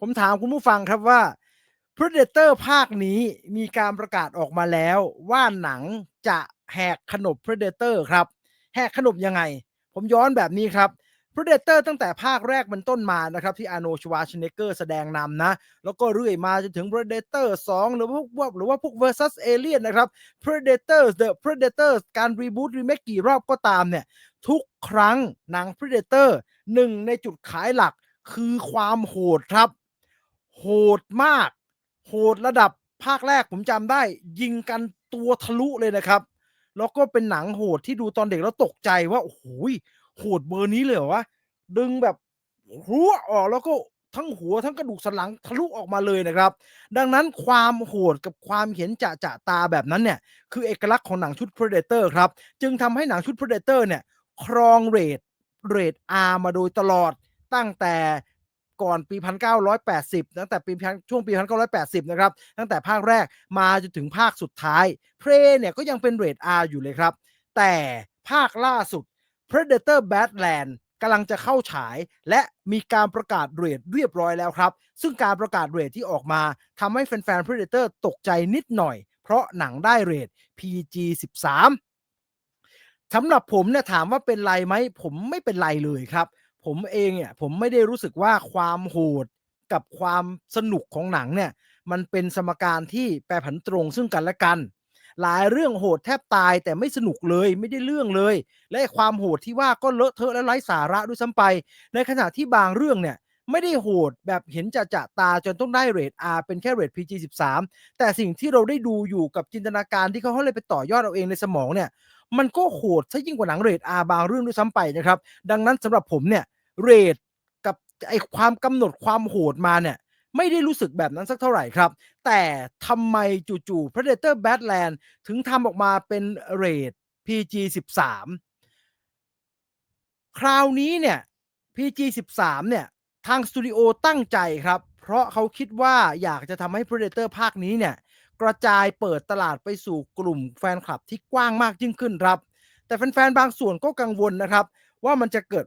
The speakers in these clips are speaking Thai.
ผมถามคุณผู้ฟังครับว่า Predator ภาคนี้มีการประกาศออกมาแล้วว่าหนังจะแหกขนบ Predator ครับ แหกขนบยังไง ผมย้อนแบบนี้ครับ Predator ตั้งแต่ภาคแรกเป็นต้นมานะครับ ที่ Arnold Schwarzenegger แสดงนำนะ แล้วก็เรื่อยมาจนถึง Predator 2 หรือว่าพวกหรือว่าพวก Versus Alien นะครับ Predator The Predator การรีบูตรีเมคกี่รอบก็ตามเนี่ย ทุกครั้งหนัง Predator หนึ่งในจุดขายหลักคือความโหดครับ โหดมาก โหดระดับภาคแรกผมจำได้ ยิงกันตัวทะลุเลยนะครับ แล้วก็เป็นหนังโหดที่ดูตอนเด็กแล้วตกใจว่าโอ้โหโหดเบอร์นี้เลยเหรอวะดึงแบบหัวออกแล้วก็ทั้งหัวทั้งกระดูกสันหลังทะลุออกมาเลยนะครับ ดังนั้นความโหดกับความเห็นจะจะตาแบบนั้นเนี่ย คือเอกลักษณ์ของหนังชุด Predator ครับ จึงทำให้หนังชุด Predator เนี่ย ครองเรทเรท R มาโดยตลอดตั้งแต่ ก่อนปี 1980 ตั้งแต่ปีช่วงปี 1980 นะครับ ตั้งแต่ภาคแรกมาจนถึงภาคสุดท้าย Prey เนี่ยก็ยังเป็นเรท R อยู่เลยครับ แต่ภาคล่าสุด Predator Badland กำลังจะเข้าฉาย และมีการประกาศเรทเรียบร้อยแล้วครับ ซึ่งการประกาศเรทที่ออกมาทำให้แฟนๆ Predator ตกใจนิดหน่อย เพราะหนังได้เรท PG 13สำหรับผมเนี่ยถามว่าเป็นไรไหมผมไม่เป็นไรเลยครับ ผมเองเนี่ยผมไม่ได้รู้สึกว่าความโหดกับความสนุกของหนังเนี่ยมันเป็นสมการที่แปรผันตรงซึ่งกันและกัน หลายเรื่องโหดแทบตายแต่ไม่สนุกเลยไม่ได้เรื่องเลย และความโหดที่ว่าก็เลอะเทอะและไร้สาระด้วยซ้ำไป ในขณะที่บางเรื่องเนี่ยไม่ได้โหดแบบเห็นจะจะตาจนต้องได้เรท R เป็นแค่เรท PG 13 แต่สิ่งที่เราได้ดูอยู่กับจินตนาการที่เขาเลยไปต่อยอดเอาเองในสมองเนี่ย มันก็โหดซะยิ่งกว่าหนังเรท R บางเรื่องด้วยซ้ำไปนะครับ ดังนั้นสำหรับผมเนี่ย เรทกับไอความกำหนดความโหดมาเนี่ย ไม่ได้รู้สึกแบบนั้นสักเท่าไหร่ครับ แต่ทำไมจู่ๆ Predator Badland ถึงทำออกมาเป็นเรท PG 13คราวนี้เนี่ย PG 13เนี่ย ทางสตูดิโอตั้งใจครับ เพราะเขาคิดว่าอยากจะทำให้ Predator ภาคนี้เนี่ย กระจายเปิดตลาดไปสู่กลุ่มแฟนคลับที่กว้างมากยิ่งขึ้นครับ แต่แฟนๆ บางส่วนก็กังวลนะครับ ว่ามันจะเกิด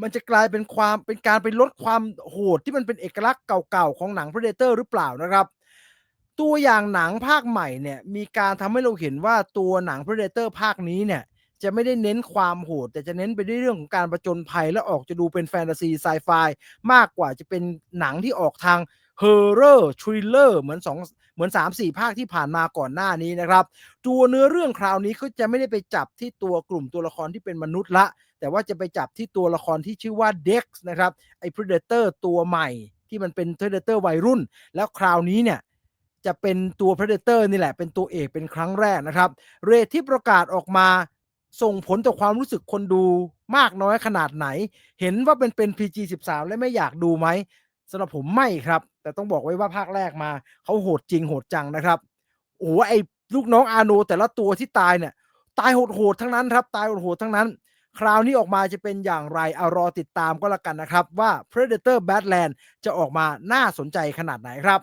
มันจะกลายเป็นความเป็นการไปลดความโหดที่มันเป็นเอกลักษณ์เก่าๆของหนัง Predator หรือเปล่านะครับ ตัวอย่างหนังภาคใหม่เนี่ยมีการทำให้เราเห็นว่าตัวหนัง Predator ภาคนี้เนี่ยจะไม่ได้เน้นความโหด แต่จะเน้นไปในเรื่องของการประจนภัยและออกจะดูเป็นแฟนตาซีไซไฟมากกว่าจะเป็นหนังที่ออกทาง Horror Thriller เหมือน2เหมือน 3-4 ภาคที่ผ่านมาก่อนหน้านี้นะครับตัวเนื้อเรื่องคราวนี้ก็จะไม่ได้ไปจับที่ตัวกลุ่มตัวละครที่เป็นมนุษย์ละ แต่ว่าจะไปจับที่ตัวละครที่ชื่อว่า Dex นะครับไอ้ Predator ตัวใหม่ที่มันเป็น Predator วัยรุ่น แล้วคราวนี้เนี่ยจะเป็นตัว Predator นี่แหละเป็นตัวเอกเป็นครั้งแรกนะครับ เรทที่ประกาศออกมาส่งผลต่อความรู้สึกคนดูมากน้อยขนาดไหน เห็นว่าเป็นเป็น PG 13 และไม่อยากดูไหมสำหรับผมไม่ครับ แต่ต้องบอกไว้ว่าภาคแรกมาเขาโหดจริงโหดจังนะครับโอ้โหไอ้ลูกน้องอาโนแต่ละตัวที่ตายเนี่ย ตายโหดๆทั้งนั้นครับ ตายโหดๆทั้งนั้น คราวนี้ออกมาจะเป็นอย่างไรเอารอติดตามก็แล้วกันนะครับ ว่า Predator Badland จะออกมาน่าสนใจขนาดไหนครับ